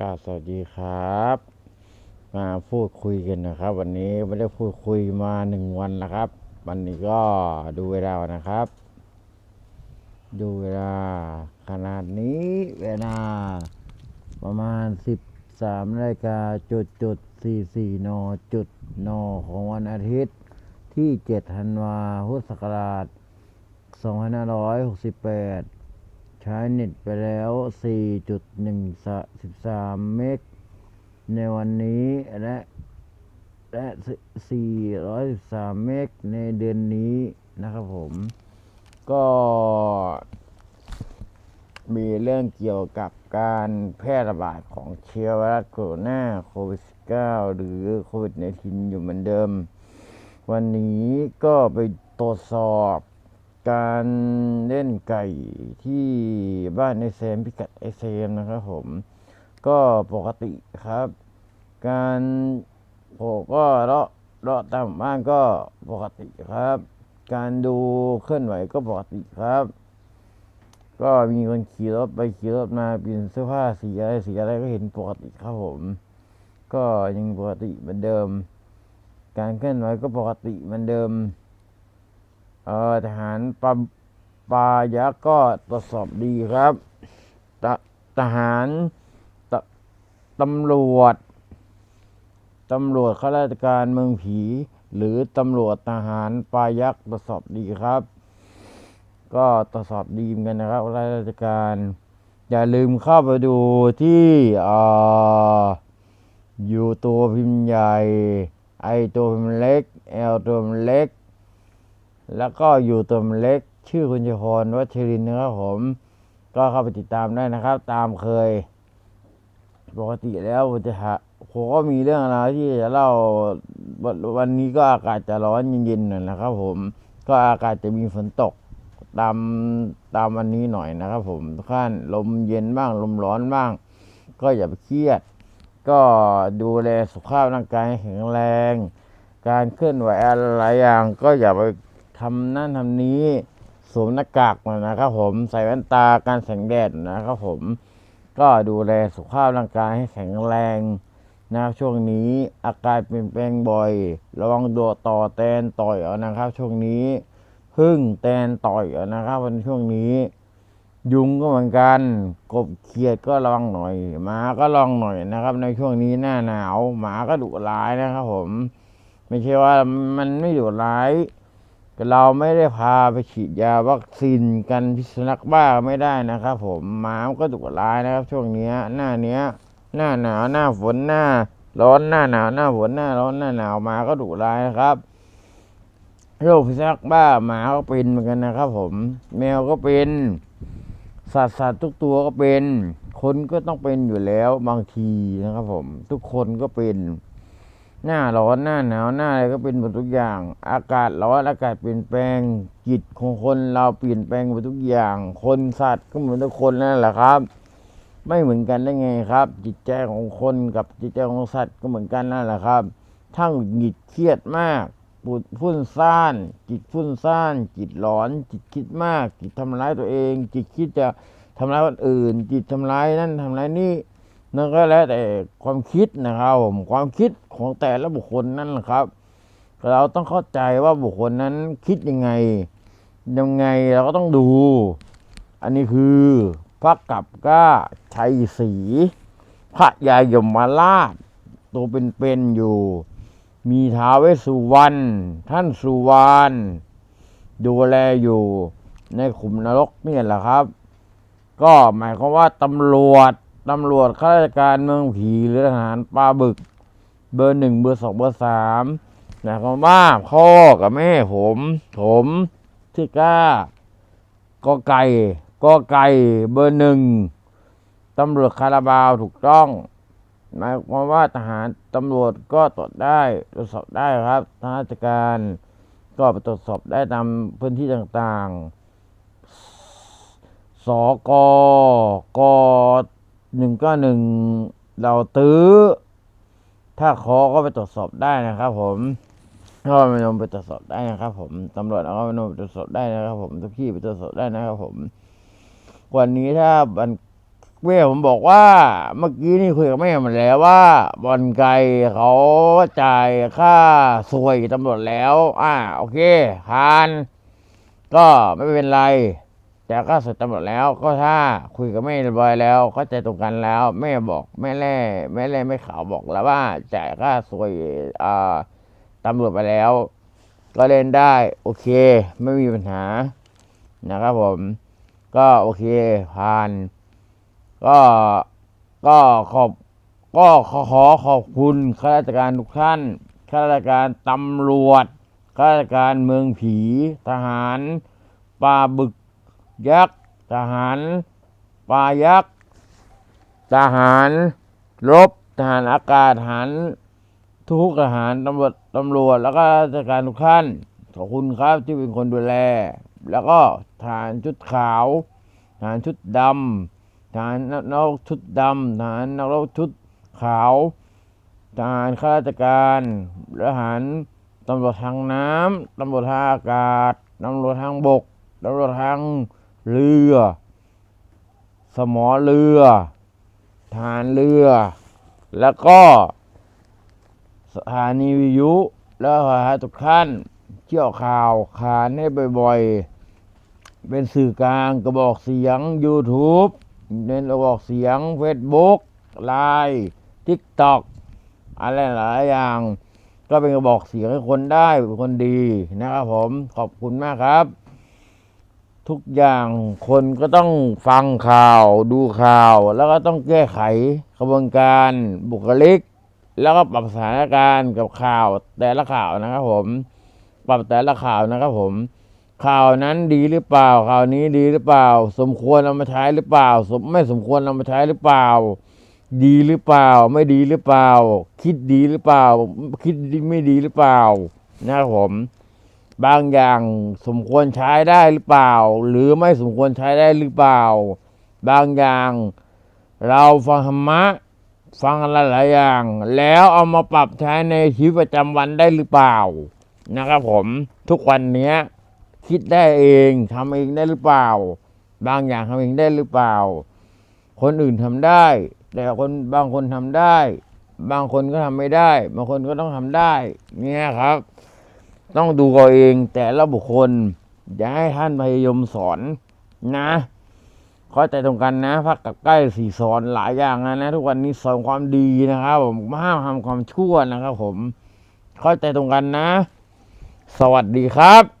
ก็สวัสดีครับ มาพูดคุยกันนะครับ วันนี้ไม่ได้พูดคุยมาหนึ่งวันแล้วครับ วันนี้ก็ดูเวลานะครับ ดูเวลาขนาดนี้เวลาประมาณสิบสามนาฬิกาจุดจุดสี่สี่นจุดนของวันอาทิตย์ที่เจ็ดธันวาพุทธศักราชสองพันห้าร้อยหกสิบแปด ใช้เน็ตไปแล้ว 4.113 เมก ในวันนี้และและ 413 เมกในเดือนนี้นะครับผม ก็มีเรื่องเกี่ยวกับการแพร่ระบาดของเชื้อไวรัสโคโรนาโควิด -19 หรือโควิด -19 อยู่เหมือนเดิม วันนี้ก็ไปตรวจสอบ การเล่นไก่ที่บ้านไอเซมพิกัดไอเซมนะครับผมก็ปกติครับ การโผก็เลาะเลาะตามบ้านก็ปกติครับ การดูเคลื่อนไหวก็ปกติครับ ก็มีคนขี่รถไปขี่รถมาเปลี่ยนเสื้อผ้าสีอะไรสีอะไรก็เห็นปกติครับผม ก็ยังปกติเหมือนเดิม การเคลื่อนไหวก็ปกติเหมือนเดิม เออทหารปาปายักษ์ก็ตรวจสอบดีครับททหารตตำรวจตำรวจข้าราชการเมืองผี หรือตำรวจทหารปายักษ์ตรวจสอบดีครับ ก็ตรวจสอบดีเหมือนกันนะครับข้าราชการ อย่าลืมเข้าไปดูที่เอ่ออยู่ตัวพิมพ์ใหญ่ ไอตัวพิมพ์เล็กแอลตัวพิมพ์เล็ก แล้วก็อยู่ตัวเล็กชื่อคุณชพรวัชรินทร์นะครับผม ก็เข้าไปติดตามได้นะครับ ตามเคย ปกติแล้วผมจะหาผมก็มีเรื่องอะไรที่จะเล่าวันวันนี้ก็อากาศจะร้อนเย็นๆหน่อยนะครับ ผม ก็อากาศจะมีฝนตกตามตามวันนี้หน่อยนะครับ ผมทุกท่านลมเย็นบ้างลมร้อนบ้าง ก็อย่าไปเครียด ก็ดูแลสุขภาพร่างกายให้แข็งแรง การเคลื่อนไหวอะไรอย่าง ก็อย่าไป ทำนั่นทำนี้สวมหน้ากากนะครับผมใส่แว่นตาการแสงแดดนะครับผม ก็ดูแลสุขภาพร่างกายให้แข็งแรงนะครับช่วงนี้อากาศเปลี่ยนแปลงบ่อย ระวังตัวต่อแตนต่อยเอานะครับ ช่วงนี้พึ่งแตนต่อยเอานะครับวันช่วงนี้ ยุงก็เหมือนกัน กบเขียดก็ระวังหน่อยหมาก็ระวังหน่อยนะครับ ในช่วงนี้หน้าหนาวหมาก็ดุร้ายนะครับผม ไม่ใช่ว่ามันไม่ดุร้าย เราไม่ได้พาไปฉีดยาวัคซีนกันพิษสุนัขบ้าไม่ได้นะครับผมหมามันก็ดุร้ายนะครับ ช่วงนี้หน้าเนี้ย หน้าหนาวหน้าฝนหน้า ร้อนหน้าหนาวหน้าฝนหน้าร้อนหน้าหนาวหมาก็ดุร้ายนะครับโรคพิษสุนัขบ้าหมาก็เป็นเหมือนกันนะครับ ผม แมวก็เป็น สัตว์สัตว์ทุกตัวก็เป็น คนก็ต้องเป็นอยู่แล้วบางทีนะครับ ผม ทุกคนก็เป็น หน้าร้อนหน้าหนาวหน้าอะไรก็เป็นหมดทุกอย่าง อากาศร้อนอากาศเปลี่ยนแปลงจิตของคนเราเปลี่ยนแปลงไปทุกอย่าง คนสัตว์ก็เหมือนทุกคนนั่นแหละครับ ไม่เหมือนกันได้ไงครับ จิตใจของคนกับจิตใจของสัตว์ก็เหมือนกันนั่นแหละครับถ้าหงุดหงิดเครียดมากปุดฟุ้นซ่าน จิตฟุ้นซ่าน จิตร้อน จิตคิดมาก จิตทำร้ายตัวเอง จิตคิดจะทำร้ายคนอื่น จิตทำร้ายนั่นทำร้ายนี่ นั่นก็แล้วแต่ความคิดนะครับผมความคิดของแต่ละบุคคลนั่นแหละครับ เราต้องเข้าใจว่าบุคคลนั้นคิดยังไง ยังไงเราก็ต้องดู อันนี้คือพระกับก้าชัยศรีพระยายมราช ตัวเป็นๆอยู่ มีท้าวเวสสุวรรณท่านสุวรรณดูแลอยู่ในขุมนรกเนี่ยแหละครับ ก็หมายความว่าตำรวจ ตำรวจข้าราชการเมืองผีหรือทหารปลาบึก เบอร์หนึ่งเบอร์สองเบอร์สามหมายความว่าพ่อกับแม่ผม ผมชื่อกล้ากอไก่กอไก่เบอร์หนึ่งตำรวจคาราบาวถูกต้องหมายความว่าทหารตำรวจก็ตรวจได้ตรวจสอบได้ครับทางราชการก็ไปตรวจสอบได้ตามพื้นที่ต่างๆ สก ก็หนึ่งเราตื้อ ถ้าขอก็ไปตรวจสอบได้นะครับ ผมถ้าไม่นมไปตรวจสอบได้นะครับ ผมตำรวจเอาไปนมไปตรวจสอบได้นะครับ ผมทุกที่ไปตรวจสอบได้นะครับ ผมวันนี้ถ้ามันแม่ผมบอกว่า เมื่อกี้นี่คุยกับแม่มาแล้วว่าบอลไก่เขาจ่ายค่าสวยตำรวจแล้ว อ่า โอเคผ่าน ก็ไม่เป็นไร จ่ายค่าสวยตำรวจแล้วก็ถ้าคุยกับแม่บอยแล้วเข้าใจตรงกันแล้ว แม่บอกแม่แร่แม่แร่ไม่ขาวบอกแล้วว่าจ่ายค่าสวยอ่าตำรวจไปแล้ว ก็เล่นได้โอเค ไม่มีปัญหานะครับผม ก็โอเคผ่าน ก็ก็ขอบก็ขอขอขอบคุณข้าราชการทุกท่านข้าราชการตำรวจข้าราชการเมืองผีทหารปลาบึก ยักษ์ทหารปลายักษ์ทหารรบทหารอากาศทหารทุกทหารตำรวจตำรวจแล้วก็ราชการทุกท่านขอบคุณครับที่เป็นคนดูแล แล้วก็ทหารชุดขาวทหารชุดดำทหารนักชุดดำทหารนักชุดขาวทหารข้าราชการทหารตำรวจทางน้ำตำรวจทางอากาศตำรวจทางบกตำรวจทาง เรือ สมอเรือทารเรือ แล้วก็สถานีวิทยุ แล้วก็ทหารทุกท่านเชี่ยวข่าวขานให้บ่อยๆ เป็นสื่อกลางกระบอกเสียง YouTube เน้นกระบอกเสียง Facebook ไลน์ TikTok อะไรหลายอย่าง ก็เป็นกระบอกเสียงให้คนได้เป็นคนดีนะครับผมขอบคุณมากครับ ทุกอย่างคนก็ต้องฟังข่าวดูข่าว แล้วก็ต้องแก้ไขกระบวนการบุคลิก แล้วก็ปรับสถานการณ์กับข่าวแต่ละข่าวนะครับผม ปรับแต่ละข่าวนะครับผม ข่าวนั้นดีหรือเปล่า ข่าวนี้ดีหรือเปล่า สมควรเอามาใช้หรือเปล่า สมไม่สมควรเอามาใช้หรือเปล่า ดีหรือเปล่า ไม่ดีหรือเปล่า คิดดีหรือเปล่า คิดไม่ดีหรือเปล่านะครับผม บางอย่างสมควรใช้ได้หรือเปล่า หรือไม่สมควรใช้ได้หรือเปล่า บางอย่าง เราฟังธรรมะฟังอะไรหลายอย่าง แล้วเอามาปรับใช้ในชีวิตประจำวันได้หรือเปล่า นะครับผมทุกวันนี้คิดได้เองทำเองได้หรือเปล่า บางอย่างทำเองได้หรือเปล่า คนอื่นทำได้ แต่คนบางคนทำได้ บางคนก็ทำไม่ได้ บางคนก็ต้องทำได้ เนี่ยครับ ต้องดูเอาเองแต่ละบุคคล อย่าให้ท่านพยายมสอนนะเข้าใจตรงกันนะพักกับใกล้สี่สอนหลายอย่างนะนะทุกวันนี้สอนความดีนะครับผมห้ามทำความชั่วนะครับผม เข้าใจตรงกันนะ สวัสดีครับ